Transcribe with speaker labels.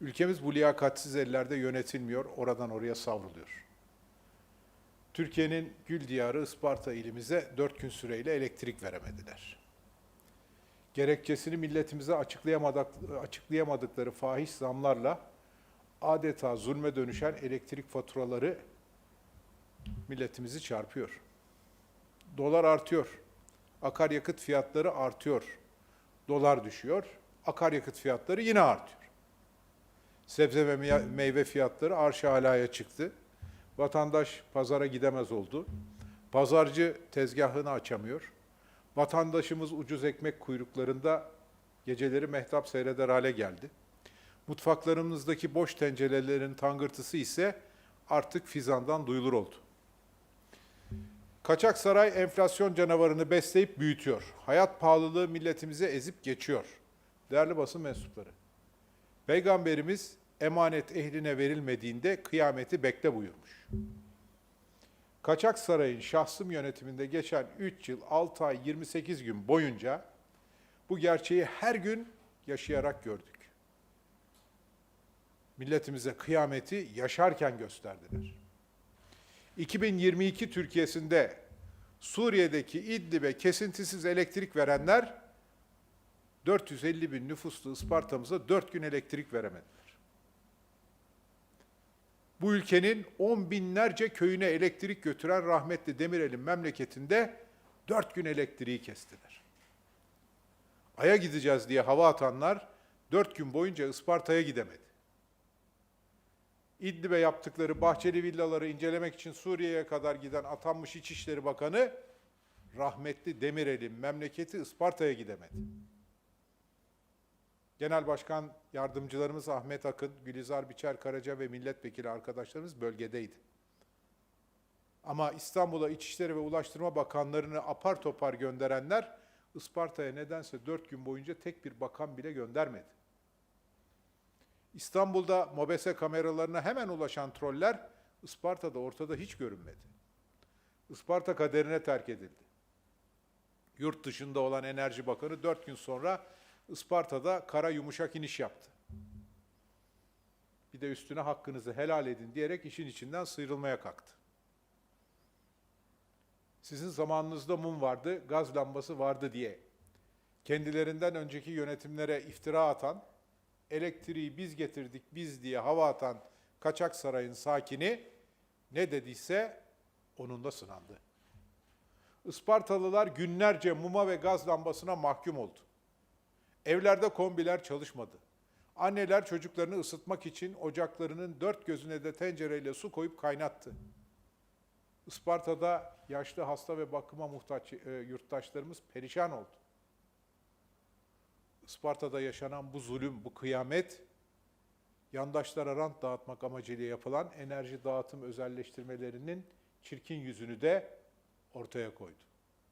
Speaker 1: Ülkemiz bu liyakatsiz ellerde yönetilmiyor, oradan oraya savruluyor. Türkiye'nin gül diyarı Isparta ilimize dört gün süreyle elektrik veremediler. Gerekçesini milletimize açıklayamadık, açıklayamadıkları fahiş zamlarla adeta zulme dönüşen elektrik faturaları milletimizi çarpıyor. Dolar artıyor. Akaryakıt fiyatları artıyor. Dolar düşüyor. Akaryakıt fiyatları yine artıyor. Sebze ve mey- meyve fiyatları arş alaya çıktı. Vatandaş pazara gidemez oldu. Pazarcı tezgahını açamıyor. Vatandaşımız ucuz ekmek kuyruklarında geceleri mehtap seyreder hale geldi. Mutfaklarımızdaki boş tencerelerin tangırtısı ise artık fizandan duyulur oldu. Kaçak saray enflasyon canavarını besleyip büyütüyor. Hayat pahalılığı milletimize ezip geçiyor. Değerli basın mensupları, Peygamberimiz emanet ehline verilmediğinde kıyameti bekle buyurmuş. Kaçak Saray'ın şahsım yönetiminde geçen 3 yıl 6 ay 28 gün boyunca bu gerçeği her gün yaşayarak gördük. Milletimize kıyameti yaşarken gösterdiler. 2022 Türkiye'sinde Suriye'deki İdlib'e kesintisiz elektrik verenler 450 bin nüfuslu Isparta'mıza 4 gün elektrik veremediler. Bu ülkenin on binlerce köyüne elektrik götüren rahmetli Demirel'in memleketinde 4 gün elektriği kestiler. Ay'a gideceğiz diye hava atanlar 4 gün boyunca Isparta'ya gidemedi. İdlib'e yaptıkları bahçeli villaları incelemek için Suriye'ye kadar giden atanmış İçişleri Bakanı rahmetli Demirel'in memleketi Isparta'ya gidemedi. Genel Başkan Yardımcılarımız Ahmet Akın, Gülizar Biçer Karaca ve milletvekili arkadaşlarımız bölgedeydi. Ama İstanbul'a İçişleri ve Ulaştırma Bakanlarını apar topar gönderenler Isparta'ya nedense dört gün boyunca tek bir bakan bile göndermedi. İstanbul'da MOBESE kameralarına hemen ulaşan troller Isparta'da ortada hiç görünmedi. Isparta kaderine terk edildi. Yurt dışında olan Enerji Bakanı dört gün sonra Isparta'da kara yumuşak iniş yaptı. Bir de üstüne hakkınızı helal edin diyerek işin içinden sıyrılmaya kalktı. Sizin zamanınızda mum vardı, gaz lambası vardı diye kendilerinden önceki yönetimlere iftira atan, elektriği biz getirdik biz diye hava atan Kaçak Saray'ın sakini ne dediyse onunla sınandı. Ispartalılar günlerce muma ve gaz lambasına mahkum oldu. Evlerde kombiler çalışmadı. Anneler çocuklarını ısıtmak için ocaklarının dört gözüne de tencereyle su koyup kaynattı. Isparta'da yaşlı hasta ve bakıma muhtaç e, yurttaşlarımız perişan oldu. Isparta'da yaşanan bu zulüm, bu kıyamet, yandaşlara rant dağıtmak amacıyla yapılan enerji dağıtım özelleştirmelerinin çirkin yüzünü de ortaya koydu.